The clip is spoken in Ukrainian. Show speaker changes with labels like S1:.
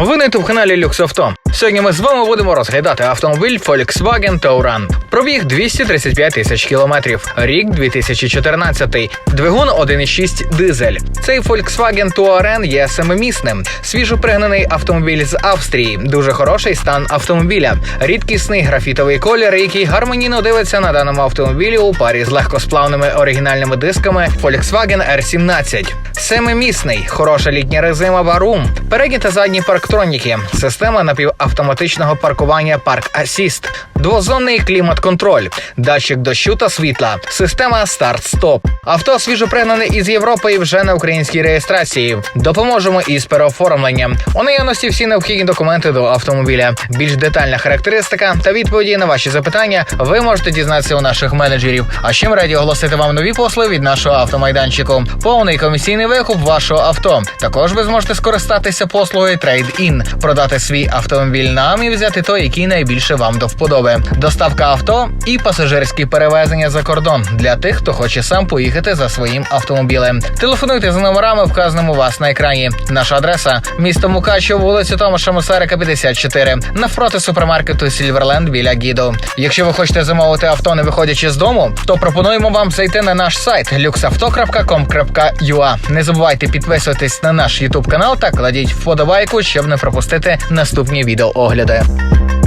S1: Ви на youtube каналі Auto. Сьогодні ми з вами будемо розглядати автомобіль Volkswagen Touran. Пробіг 235 тисяч кілометрів. Рік 2014. Двигун 1,6 дизель. Цей Volkswagen Touran є семимісним. Свіжопригнаний автомобіль з Австрії. Дуже хороший стан автомобіля. Рідкісний графітовий колір, який гармонійно дивиться на даному автомобілі у парі з легкосплавними оригінальними дисками Volkswagen R17. Семимісний, хороша літня резина Varum, передні та задні парктроніки, система напівавтоматичного паркування Park Assist, двозонний клімат-контроль, датчик дощу та світла, система старт-стоп. Авто свіжопригнане із Європи і вже на українській реєстрації. Допоможемо із переоформленням. У наявності всі необхідні документи до автомобіля. Більш детальна характеристика та відповіді на ваші запитання ви можете дізнатися у наших менеджерів. А ще ми раді оголосити вам нові послуги від нашого автомайданчику. Повний комісійний викуп вашого авто. Також ви зможете скористатися послугою Trade-in, продати свій автомобіль нам і взяти той, який найбільше вам до вподоби. Доставка авто і пасажирські перевезення за кордон для тих, хто хоче сам поїхати за своїм автомобілем. Телефонуйте за номерами, вказаними у вас на екрані. Наша адреса місто Мукачево, вулицю Томаша Мусарика, 54, навпроти супермаркету Сільверленд біля Гіду. Якщо ви хочете замовити авто, не виходячи з дому, то пропонуємо вам зайти на наш сайт luxauto.com.ua. Не забувайте підписуватись на наш YouTube канал та кладіть вподобайку, щоб не пропустити наступні видел огляда.